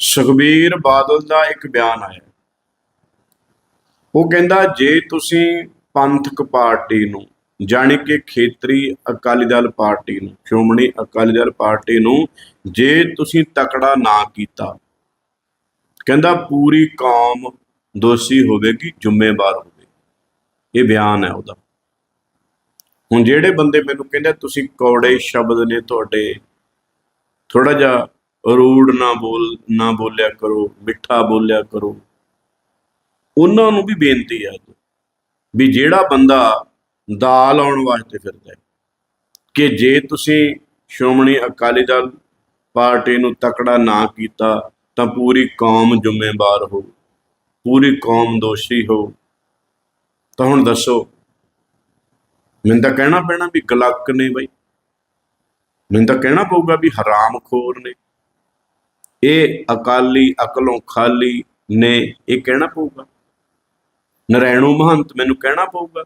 ਸੁਖਬੀਰ ਬਾਦਲ ਦਾ ਇੱਕ ਬਿਆਨ ਆਇਆ। ਉਹ ਕਹਿੰਦਾ, ਜੇ ਤੁਸੀਂ ਪੰਥਕ ਪਾਰਟੀ ਨੂੰ, ਜਾਣੀ ਕਿ ਖੇਤਰੀ ਅਕਾਲੀ ਦਲ ਪਾਰਟੀ ਨੂੰ, ਸ਼੍ਰੋਮਣੀ ਅਕਾਲੀ ਦਲ ਪਾਰਟੀ ਨੂੰ, ਜੇ ਤੁਸੀਂ ਤਕੜਾ ਨਾ ਕੀਤਾ, ਕਹਿੰਦਾ ਪੂਰੀ ਕੌਮ ਦੋਸ਼ੀ ਹੋਵੇਗੀ, ਜ਼ਿੰਮੇਵਾਰ ਹੋਵੇਗੀ। ਇਹ ਬਿਆਨ ਹੈ ਉਹਦਾ। ਹੁਣ ਜਿਹੜੇ ਬੰਦੇ ਮੈਨੂੰ ਕਹਿੰਦੇ, ਤੁਸੀਂ ਕੌੜੇ ਸ਼ਬਦ ਨੇ ਤੁਹਾਡੇ ਥੋੜਾ ਜਿਹਾ ਰੂਡ ਨਾ ਬੋਲ, ਨਾ ਬੋਲਿਆ ਕਰੋ, ਮਿੱਠਾ ਬੋਲਿਆ ਕਰੋ। ਉਹਨਾਂ ਨੂੰ ਵੀ ਬੇਨਤੀ ਹੈ ਅੱਜ ਵੀ ਜਿਹੜਾ ਬੰਦਾ ਦਾਲ ਆਉਣ ਵਾਸਤੇ ਫਿਰਦਾ ਹੈ, ਕਿ ਜੇ ਤੁਸੀਂ ਸ਼੍ਰੋਮਣੀ ਅਕਾਲੀ ਦਲ ਪਾਰਟੀ ਨੂੰ ਤਕੜਾ ਨਾ ਕੀਤਾ, ਤਾਂ ਪੂਰੀ ਕੌਮ ਜ਼ਿੰਮੇਵਾਰ ਹੋ, ਪੂਰੀ ਕੌਮ ਦੋਸ਼ੀ ਹੋ। ਤਾਂ ਹੁਣ ਦੱਸੋ, ਮੈਨੂੰ ਤਾਂ ਕਹਿਣਾ ਪੈਣਾ ਵੀ ਗਲੱਕ ਨੇ ਬਈ। ਮੈਨੂੰ ਤਾਂ ਕਹਿਣਾ ਪਊਗਾ ਵੀ ਹਰਾਮਖੋਰ ਨੇ। ਇਹ ਅਕਾਲੀ ਅਕਲੋਂ ਖਾਲੀ ਨੇ ਇਹ ਕਹਿਣਾ ਪਊਗਾ? ਨਰੈਣੂ ਮਹੰਤ ਮੈਨੂੰ ਕਹਿਣਾ ਪਊਗਾ?